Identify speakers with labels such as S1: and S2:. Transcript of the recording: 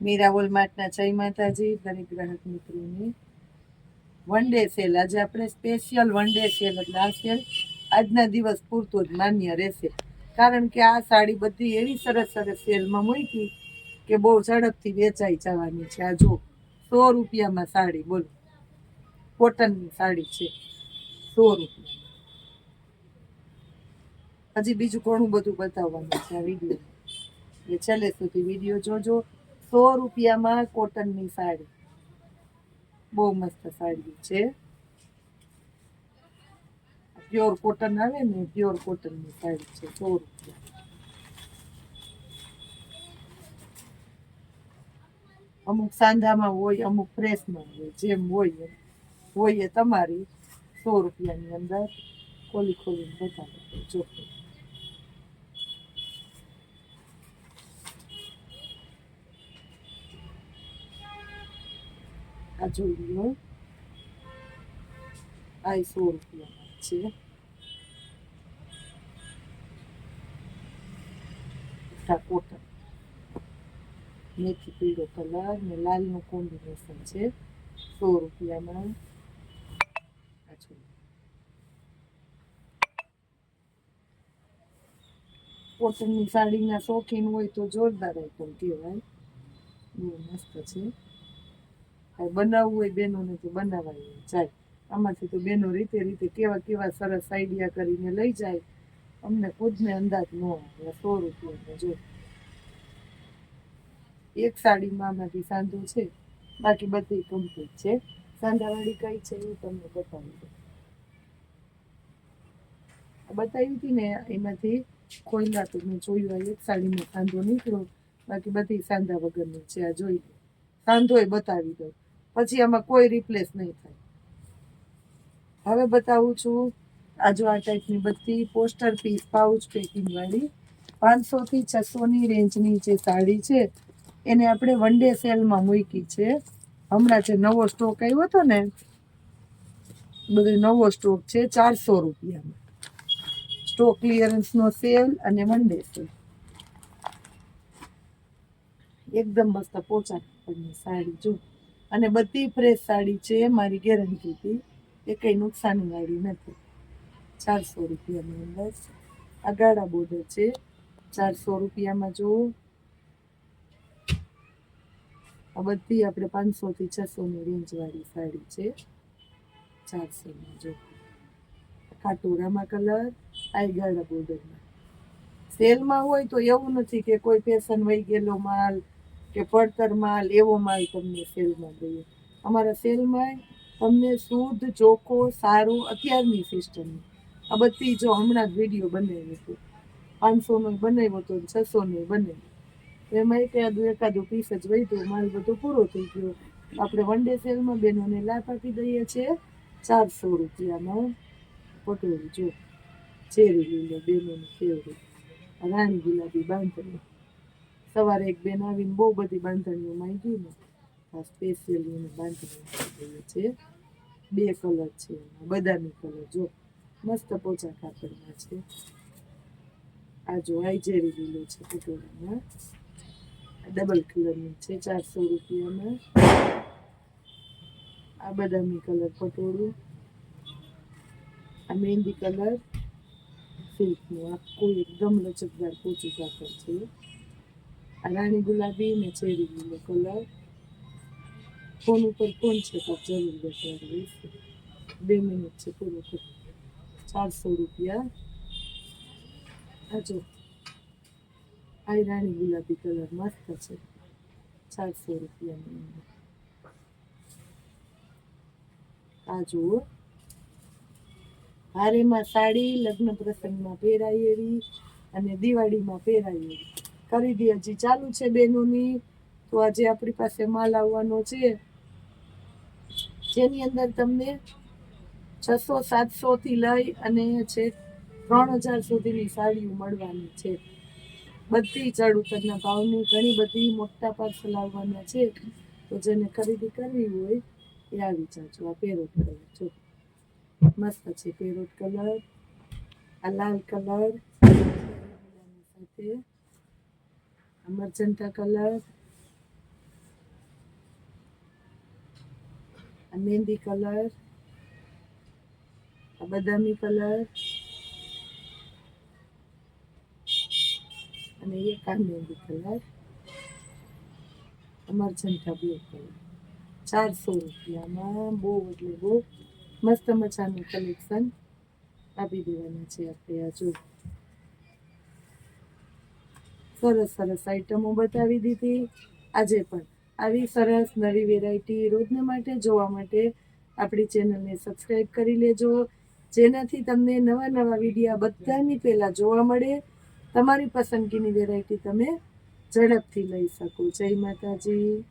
S1: મીરા વોલમાર્ટના જય માતાજી, દરેક ગ્રાહક મિત્રોને. વન ડે સેલ આજે આપણે સ્પેશિયલ વન ડે સેલ એટલે આ સેલ આજના દિવસ પૂરતો જ માન્ય રહેશે. કારણ કે આ સાડી બધી એવી સરસ સરસ સેલમાં મૂકી કે બહુ ઝડપથી વેચાઈ જવાની છે. આ જો સો રૂપિયામાં સાડી, બોલો. કોટનની સાડી છે. સો રૂપિયા. હજી બીજું ઘણું બધું બતાવવાનું છે આ વીડિયો એ છેલ્લે સુધી વીડિયો જોજો. સો રૂપિયામાં કોટનની સાડી. બહુ મસ્ત સાડી છે. પ્યોર કોટન આવે ને, પ્યોર કોટનની સાડી છે, સો રૂપિયા. અમુક સાંધામાં હોય, અમુક ફ્રેશમાં હોય, જેમ હોય હોય એ તમારી સો રૂપિયાની અંદર. ખોલી ખોલીને બતાવો. જો. આ જોઈ લો આ ય સો રૂપિયામાં છે આ કોટન મેથી પીળો કલર ને લાલનું કોમ્બિનેશન છે સો રૂપિયામાં આ જોઈ લો. કોટનની સાડીના શોખીન હોય તો જોરદાર આઈટમ કહેવાય બહુ મસ્ત છે આ બનાવવું હોય બેનોને તો બનાવાય. જાય આમાંથી તો બેનો રીતે રીતે કેવા કેવા સરસ આઈડિયા કરીને લઈ જાય. અમને ખુદને અંદાજ ન આવે સો રૂપિયા જો. એક સાડીમાં આમાંથી સાંધો છે. બાકી બધી કમ્પ્લીટ છે. સાંધાવાળી કઈ છે એ તમને બતાવી દઉં. બતાવી હતી ને એમાંથી ખોઈલા તો મેં જોયું એક સાડીમાં સાંધો નીકળ્યો. બાકી બધી સાંધા વગરની છે, આ જોઈ લો. એ બતાવી દઉં. પછી આમાં કોઈ રિપ્લેસ નહીં થાય. હવે બતાવું છું આજુ આ ટાઈપની બધી પોસ્ટર પીસ પાઉચ પેકિંગવાળી પાંચસોથી પાંચસો થી છસો રેન્જની જે સાડી છે, એને આપણે વન ડે સેલમાં મૂકી છે. હમણાં જે નવો સ્ટોક આવ્યો હતો ને, બધો નવો સ્ટોક છે, ચારસો રૂપિયામાં. સ્ટોક ક્લિયરન્સનો સેલ અને વન ડે સેલ એકદમ મસ્ત પોચા સાડી, જો. અને બધી ફ્રેશ સાડી છે, મારી ગેરંટીથી એ કંઈ નુકસાનવાળી નથી. ચારસો રૂપિયાની અંદર. આ ગાળા બોર્ડર છે. ચારસો રૂપિયામાં જો આ બધી આપણે પાંચસોથી છસોની રેન્જવાળી સાડી છે. ચારસોમાં જો કાટોરામાં કલર આ ગાળા બોર્ડરમાં. સેલમાં હોય તો એવું નથી કે કોઈ ફેશન વહી ગયેલો માલ કે પડતર માલ એવો માલ તમને સેલમાં દઈએ. અમારા સેલમાં તમને શુદ્ધ, ચોખ્ખો, સારું અત્યારની સિસ્ટમ આ બધી જો હમણાં જ વીડિયો બનાવ્યો હતો. પાંચસોનો બનાવ્યો હતો છસોનો બનાવ્યો. એમાં એકાદું એકાદું પીસ જ વધ્યું માલ બધો પૂરો થઈ ગયો. આપણે વન ડે સેલમાં બેનોને લાભ આપી દઈએ છીએ ચારસો રૂપિયામાં પટોળું જો. ચેરી લીલો બેનોની ફેવરેટ રાણી ગુલાબી બાંધણી. સવારે એક બેન આવીને બહુ બધી બાંધણીઓ માંગી ને, આ સ્પેશિયલી એને બાંધણી છે. બે કલર છે, બદામી કલર જો મસ્ત પોચા કાપડમાં છે. આ જો આઈજેરી લીલો છે પટોળામાં ડબલ કલરની છે, ચારસો રૂપિયામાં. આ બદામી કલર પટોળું. આ મહેંદી કલર સિલ્કનું આખું એકદમ લચકદાર પોચું કાપડ છે. રાણી ગુલાબી ને ચેરી લીલો કલર ફોન ઉપર ફોન છે તો જરૂર બતાવીશ બે મિનિટ છે કર ચારસો રૂપિયા આ જો આ રાણી ગુલાબી કલર મસ્ત છે ચારસો રૂપિયાની અંદર આ જુઓ હારેમાં સાડી લગ્ન પ્રસંગમાં પહેરાય એવી અને દિવાળીમાં પહેરાય એવી ખરીદી હજી ચાલુ છે બેનોની. તો આજે આપણી પાસે માલ આવવાનો છે. જેની અંદર તમને છસો, સાતસો થી લઈ અને છે ત્રણ હજાર સુધીની સાડીઓ મળવાની છે. બધી ચડ ઉતરના ભાવની ઘણી બધી મોટા પાર્સલ આવવાના છે. તો જેને ખરીદી કરવી હોય એ આવી જાજો. આ પેરોટ કલર જો. મસ્ત છે પેરોટ કલર આ લાલ કલર સાથે મર્જન્ટા કલર આ મહેંદી કલર આ બદામી કલર અને એક આ મહેંદી કલર મર્જન્ટા બ્લુ કલર ચારસો રૂપિયામાં બહુ એટલે બહુ મસ્ત મજાનું કલેક્શન આપી દેવાના છે આપણે આ જો સરસ સરસ આઈટમો બતાવી દીધી. આજે પણ આવી સરસ નવી વેરાયટી રોજને માટે જોવા માટે આપણી ચેનલને સબસ્ક્રાઈબ કરી લેજો. જેનાથી તમને નવા નવા વિડીયા બધાની પહેલાં જોવા મળે. તમારી પસંદગીની વેરાયટી તમે ઝડપથી લઈ શકો. જય માતાજી.